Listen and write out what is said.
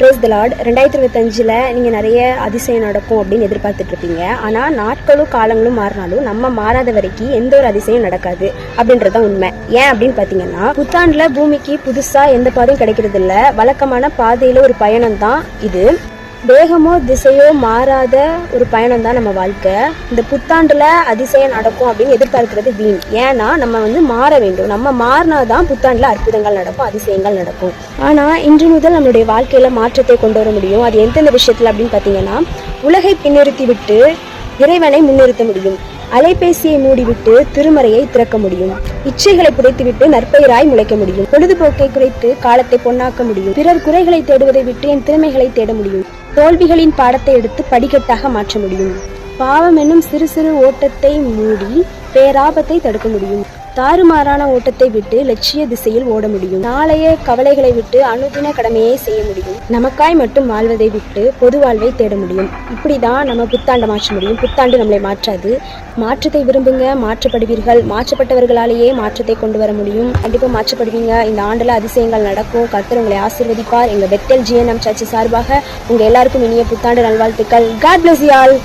Prays த Lord ரெண்டாயிரத்தி இருபத்தஞ்சில் நீங்கள் நிறைய அதிசயம் நடக்கும் அப்படின்னு எதிர்பார்த்துட்டு இருப்பீங்க. ஆனால் நாட்களும் காலங்களும் மாறினாலும் நம்ம மாறாத வரைக்கும் எந்த ஒரு அதிசயம் நடக்காது அப்படின்றது தான் உண்மை. ஏன் அப்படின்னு பார்த்தீங்கன்னா புத்தாண்டில் பூமிக்கு புதுசாக எந்த பாதையும் கிடைக்கிறது இல்லை வழக்கமான பாதையில் ஒரு பயணம் தான் இது. வேகமோ திசையோ மாறாத ஒரு பயணம் தான் நம்ம வாழ்க்கை. இந்த புத்தாண்டில் அதிசயம் நடக்கும் அப்படின்னு எதிர்பார்க்கிறது வீண். ஏன்னா நம்ம வந்து மாற வேண்டும். நம்ம மாறினா தான் புத்தாண்டில் அற்புதங்கள் நடக்கும் அதிசயங்கள் நடக்கும். ஆனால் இன்று முதல் நம்மளுடைய வாழ்க்கையில் மாற்றத்தை கொண்டு வர முடியும். அது எந்தெந்த விஷயத்தில் அப்படின்னு பார்த்தீங்கன்னா உலகை பின்னிறுத்தி விட்டு இறைவனை முன்னிறுத்த முடியும். அலைபேசியை மூடிவிட்டு திருமறையை திறக்க முடியும். இச்சைகளை புதைத்துவிட்டு நற்பெயராய் முளைக்க முடியும். பொழுதுபோக்கை குறைத்து காலத்தை பொன்னாக்க முடியும். பிறர் குறைகளை தேடுவதை விட்டு என் திறமைகளை தேட முடியும். தோல்விகளின் பாடத்தை எடுத்து படிக்கட்டாக மாற்ற முடியும். பாவம் என்னும் சிறு சிறு ஓட்டத்தை மூடி பேராபத்தை தடுக்க முடியும். தாறுமாறான ஓட்டத்தை விட்டு லட்சிய திசையில் ஓட முடியும். நாளைய கவலைகளை விட்டு அனுதின கடமையை செய்ய முடியும். நமக்காய் மட்டும் வாழ்வதை விட்டு பொது வாழ்வை தேட முடியும். இப்படிதான் நம்ம புத்தாண்டை மாற்ற முடியும். புத்தாண்டு நம்மளை மாற்றாது. மாற்றத்தை விரும்புங்க மாற்றப்படுவீர்கள். மாற்றப்பட்டவர்களாலேயே மாற்றத்தை கொண்டு வர முடியும். கண்டிப்பாக மாற்றப்படுவீங்க. இந்த ஆண்டில் அதிசயங்கள் நடக்கும். கர்த்தர் உங்களை ஆசிர்வதிப்பார். எங்கள் பெத்தல் ஜிஎன்எம் சர்ச் சார்பாக உங்கள் எல்லாருக்கும் இனிய புத்தாண்டு நல்வாழ்த்துக்கள். காட் பிளஸ் யால்